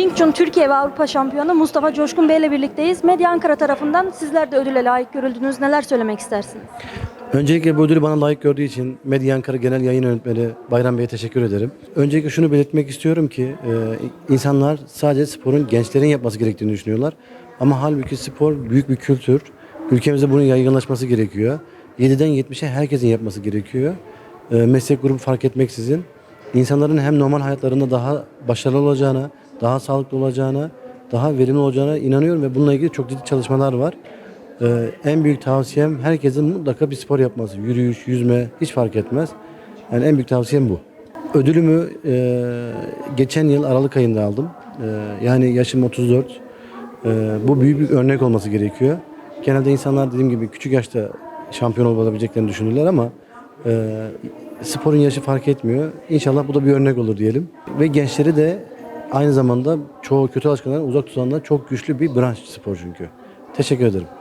Wing Chun Türkiye ve Avrupa Şampiyonu Mustafa Coşkun Bey ile birlikteyiz. Medya Ankara tarafından sizler de ödüle layık görüldünüz. Neler söylemek istersiniz? Öncelikle bu ödülü bana layık gördüğü için Medya Ankara Genel Yayın Yönetmeni Bayram Bey'e teşekkür ederim. Öncelikle şunu belirtmek istiyorum ki e, insanlar sadece sporun gençlerin yapması gerektiğini düşünüyorlar. Ama halbuki spor büyük bir kültür. Ülkemizde bunun yaygınlaşması gerekiyor. 7'den 70'e herkesin yapması gerekiyor. E, meslek grubu fark etmeksizin. İnsanların hem normal hayatlarında daha başarılı olacağına, daha sağlıklı olacağına, daha verimli olacağına inanıyorum ve bununla ilgili çok ciddi çalışmalar var. Ee, en büyük tavsiyem herkesin mutlaka bir spor yapması. Yürüyüş, yüzme hiç fark etmez. Yani en büyük tavsiyem bu. Ödülümü e, geçen yıl Aralık ayında aldım. E, yani yaşım 34. E, bu büyük bir örnek olması gerekiyor. Genelde insanlar dediğim gibi küçük yaşta şampiyon olabileceklerini düşünürler ama e, sporun yaşı fark etmiyor. İnşallah bu da bir örnek olur diyelim. Ve gençleri de aynı zamanda çoğu kötü alışkanlıklardan uzak tutanlar çok güçlü bir branş spor çünkü. Teşekkür ederim.